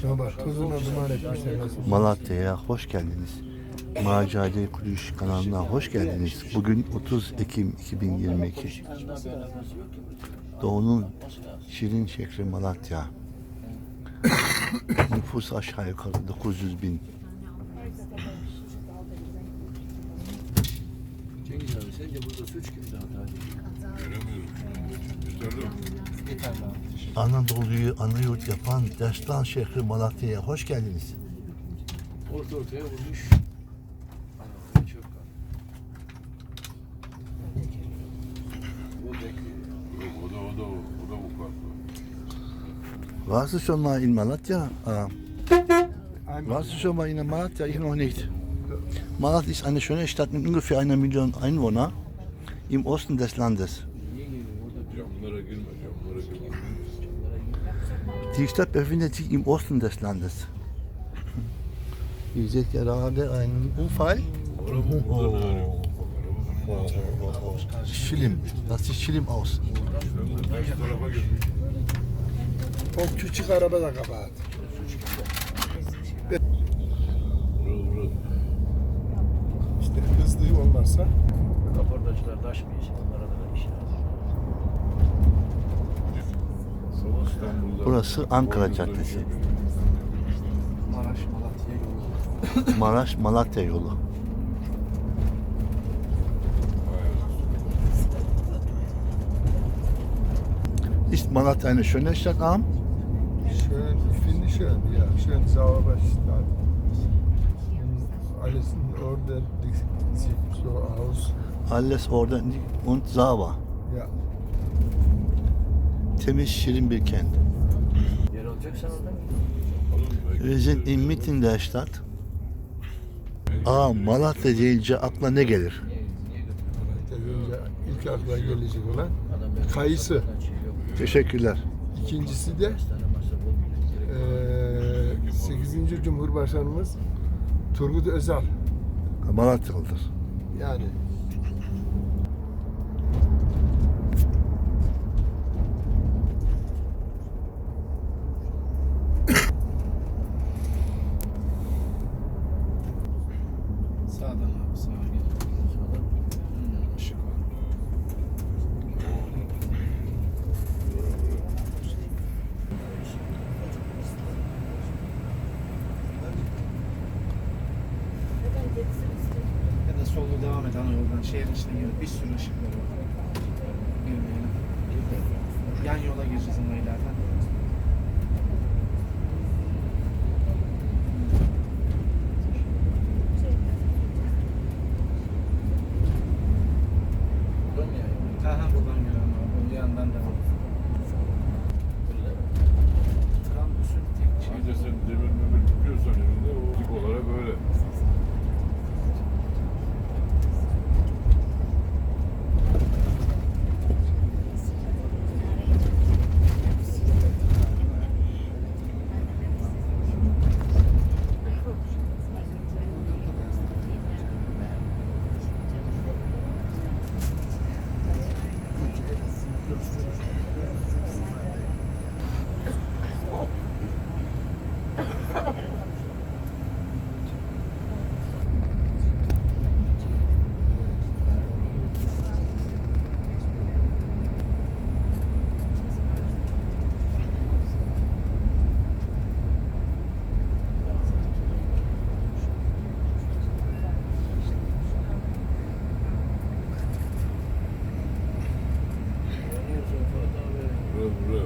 Şuna bak tuzuna duman etmişler nasıl. Malatya'ya hoş geldiniz. Macade Kulüş kanalına hoş geldiniz. Bugün 30 Ekim 2022. Doğu'nun şirin şehri Malatya. Nüfus aşağı yukarı 900 bin. Cengiz abi sence burada suç kimde hata değil? Anadolu'yu ana yurt yapan Destan şehri Malatya'ya hoş geldiniz. Orta ortaya vurmuş. Ana çöp schon mal in Malatya? Warst du schon mal in Malatya? Ich noch nicht. Malatya ist eine schöne Stadt mit ungefähr einer Million Einwohner im Osten des Landes. Girme. Die Stadt befindet sich im Osten des Landes. Ihr seht gerade einen Unfall. Oh. Schlimm. Das sieht schlimm aus. O küçük araba da. İşte hızlı olmazsa kaportacılar taş Burası Ankara Caddesi. Maraş Malatya yolu. Maraş Malatya yolu. Ist Malatya eine schöne Stadt, Arm? Schön, ich finde schön, ja, schön sauber Stadt. Alles in Ordnung, sieht so aus. Alles ordentlich und sauber. Ja, Temiz, şirin bir kent. Wir sind inmitten der Stadt. Aa, Malatya deyince akla ne gelir? Malatya ilk akla gelecek olan Kayısı. Şey. Teşekkürler. İkincisi de eee 8. Cumhurbaşkanımız Turgut Özal. Malatyalıdır. Yani Sağdan abi sağa gel. Hmm, ışık var. Ya da solda devam et ana yoldan şehrin içine gir. Bir sürü ışıklar var. Girmeyelim. Yan yola gireceğiz ama ileriden. Buradan mı yani? Ha ha buradan girelim abi. Bu yandan devam. Trambüsün tek şey. Anca sen demir memir tutuyorsan elinde o dik olarak öyle. Oynuyoruz ortada böyle.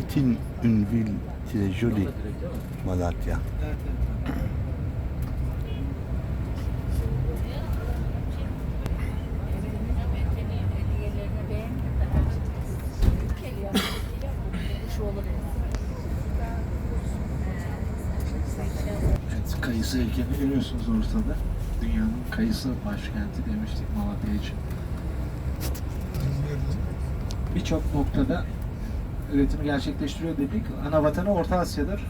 Setin Ünvil Petit Joli Direkt değil mi? Malatya. Evet, kayısı heykelini görüyorsunuz ortada. Dünyanın kayısı başkenti demiştik Malatya için. Birçok noktada üretimi gerçekleştiriyor dedik. Ana vatanı Orta Asya'dır.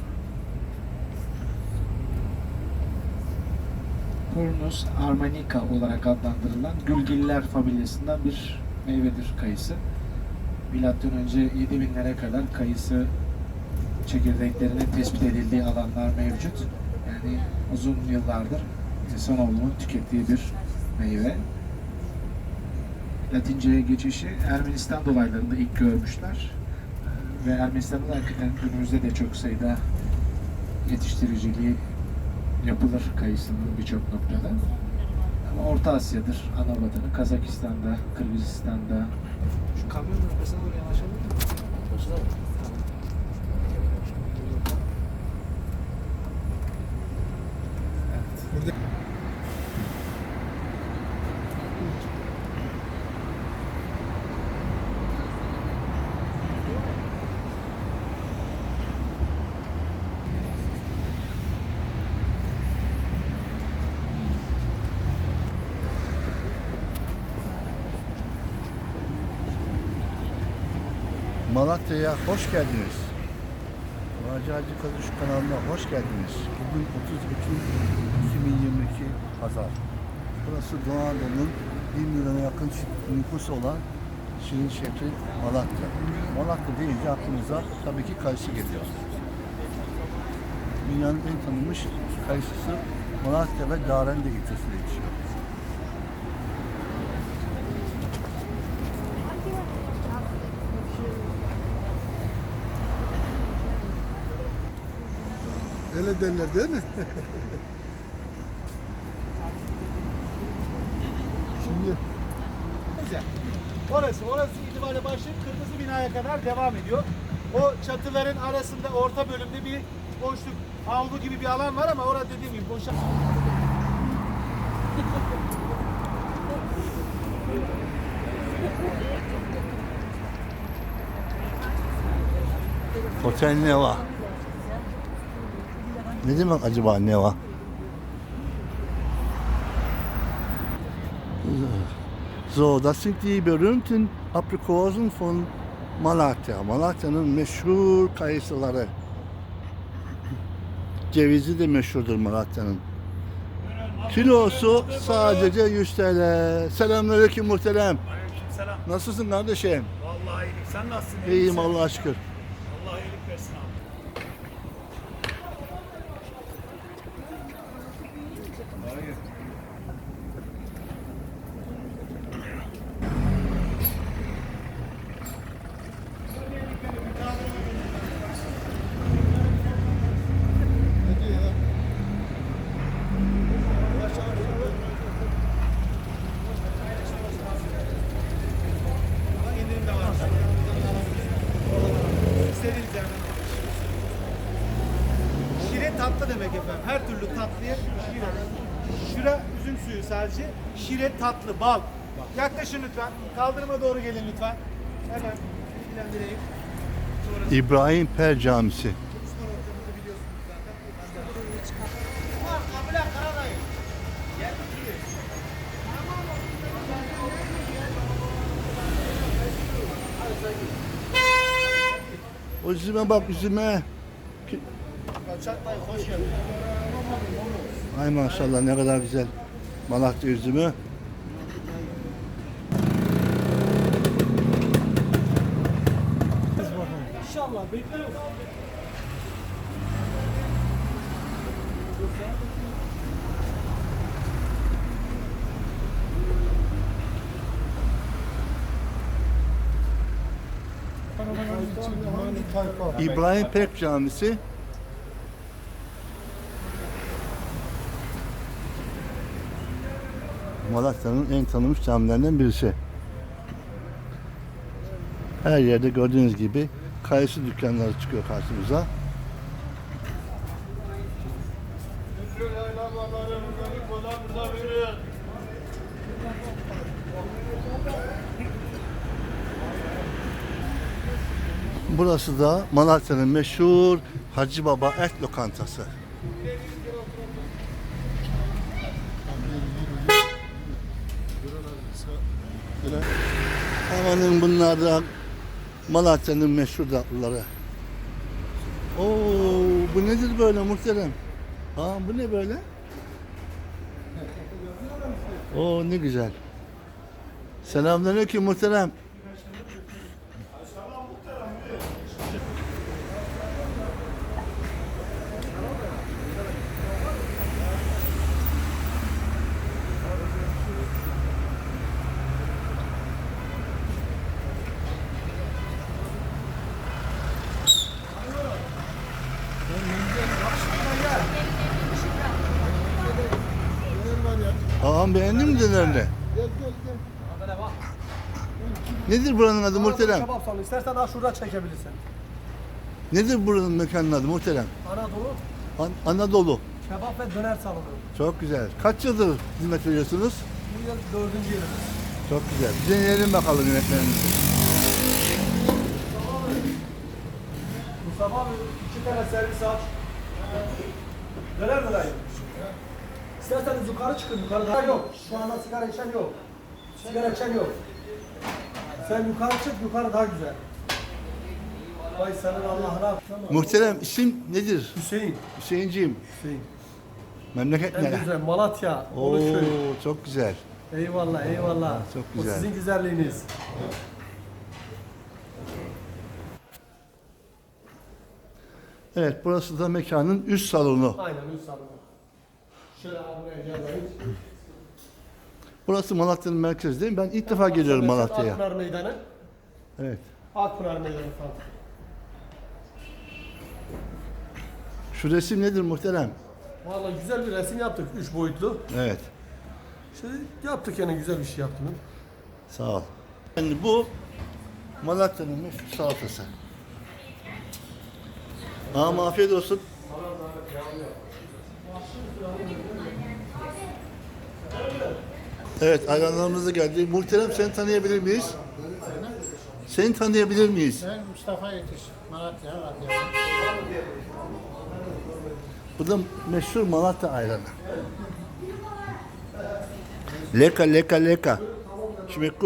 Purnus armanica olarak adlandırılan Gülgiller familyasından bir meyvedir kayısı. Milattan önce 7000'lere kadar kayısı çekirdeklerinin tespit edildiği alanlar mevcut. Yani uzun yıllardır insanoğlunun tükettiği bir meyve. Latince'ye geçişi Ermenistan dolaylarında ilk görmüşler. Ve Ermenistan'da hakikaten günümüzde de çok sayıda yetiştiriciliği yapılır kayısının birçok noktada. Ama Orta Asya'dır ana vatanı. Kazakistan'da, Kırgızistan'da. Şu kamyon arkasına doğru yanaşalım mı? Başına mı? Evet. Malatya'ya hoş geldiniz. Macacı Kazuş kanalına hoş geldiniz. Bugün 30 Ekim 2022 Pazar. Burası Doğu Anadolu'nun 1 milyona yakın nüfusu olan şirin şehri Malatya. Malatya deyince aklımıza tabii ki kayısı geliyor. Dünyanın en tanınmış kayısısı Malatya ve Darende ilçesinde yetişiyor. Öyle derler değil mi? Şimdi Güzel. Orası, orası itibariyle başlayıp kırmızı binaya kadar devam ediyor. O çatıların arasında orta bölümde bir boşluk, avlu gibi bir alan var ama orada dediğim gibi boşa... Hotel Neva. Ne demek acaba Neva? So, das sind die berühmten Aprikosen von Malatya. Malatya'nın meşhur kayısıları. Cevizi de meşhurdur Malatya'nın. Kilosu sadece 100 TL. Selamünaleyküm muhterem. Selam. Nasılsın kardeşim? Vallahi iyilik. Sen nasılsın? İyiyim Allah'a şükür. Allah iyilik versin abi. ne diyor ya? Bak indirim de var. İstediğiniz yerden alın. Şire tatlı demek efendim. Her türlü tatlıya şire. Şura üzüm suyu sadece. Şire tatlı, bal. Yaklaşın lütfen. Kaldırıma doğru gelin lütfen. Hemen bilgilendireyim. Sonrası İbrahim Per Camisi. spor ortamını biliyorsunuz zaten. Var, Abla Karadayı. Gel şuraya. Üzüme bak üzüme. Kaçak dayı hoş geldin. Ay maşallah ne kadar güzel. Malatya üzümü. İnşallah? İbrahim Pek Camisi. Malatya'nın en tanınmış camilerinden birisi. Her yerde gördüğünüz gibi kayısı dükkanları çıkıyor karşımıza. Burası da Malatya'nın meşhur Hacı Baba Et Lokantası. Böyle Amanın bunlar da Malatya'nın meşhur tatlıları. Oo, bu nedir böyle muhterem? Ha bu ne böyle? Oo ne güzel. Selamünaleyküm muhterem. Ağam beğendin mi dönerini? gel gel gel. Nedir buranın adı muhterem? Kebap salonu. İstersen daha şurada çekebilirsin. Nedir buranın mekanın adı muhterem? Anadolu An- Anadolu. kebap ve döner salonu. Çok güzel. Kaç yıldır hizmet veriyorsunuz? Bu yıl dördüncü yılımız. Çok güzel. Bir deneyelim bakalım yönetmenimizi. Mustafa abi iki tane servis aç. Döner mi dayı? İsterseniz yukarı çıkın. Yukarı daha yok. Şu anda sigara içen yok. Sigara içen yok. Sen yukarı çık. Yukarı daha güzel. Vay senin Allah'ına. Muhterem isim nedir? Hüseyin. Hüseyinciğim. Hüseyin. Memleket En nere? güzel Malatya. Oo Uluköy. çok güzel. Eyvallah eyvallah. çok O güzel. sizin güzelliğiniz. Evet burası da mekanın üst salonu. Aynen üst salonu. Şöyle. Burası Malatya'nın merkezi değil mi? Ben ilk defa geliyorum Malatya'ya. Akpınar Meydanı. Evet. Akpınar Meydanı falan. Şu resim nedir muhterem? Vallahi güzel bir resim yaptık. Üç boyutlu. Evet. İşte yaptık yani güzel bir şey yaptık. Sağ ol. Yani bu Malatya'nın meşhur salatası. Ağam afiyet olsun. Evet ayranlarımız da geldi. Muhterem seni tanıyabilir miyiz? Seni tanıyabilir miyiz? Ben Mustafa Yetiş, Malatya, Malatya. Bu da meşhur Malatya ayranı. Leka leka leka. Schmeckt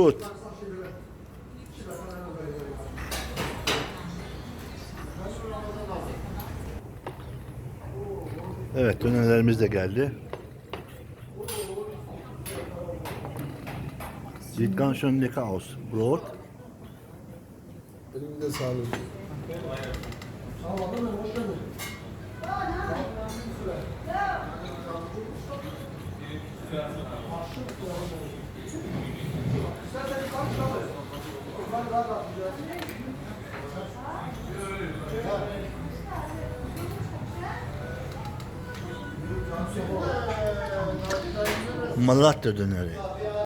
Evet dönerlerimiz de geldi. Sieht ganz schön lecker. Brot. Elimde sağlık. Malatya döneri.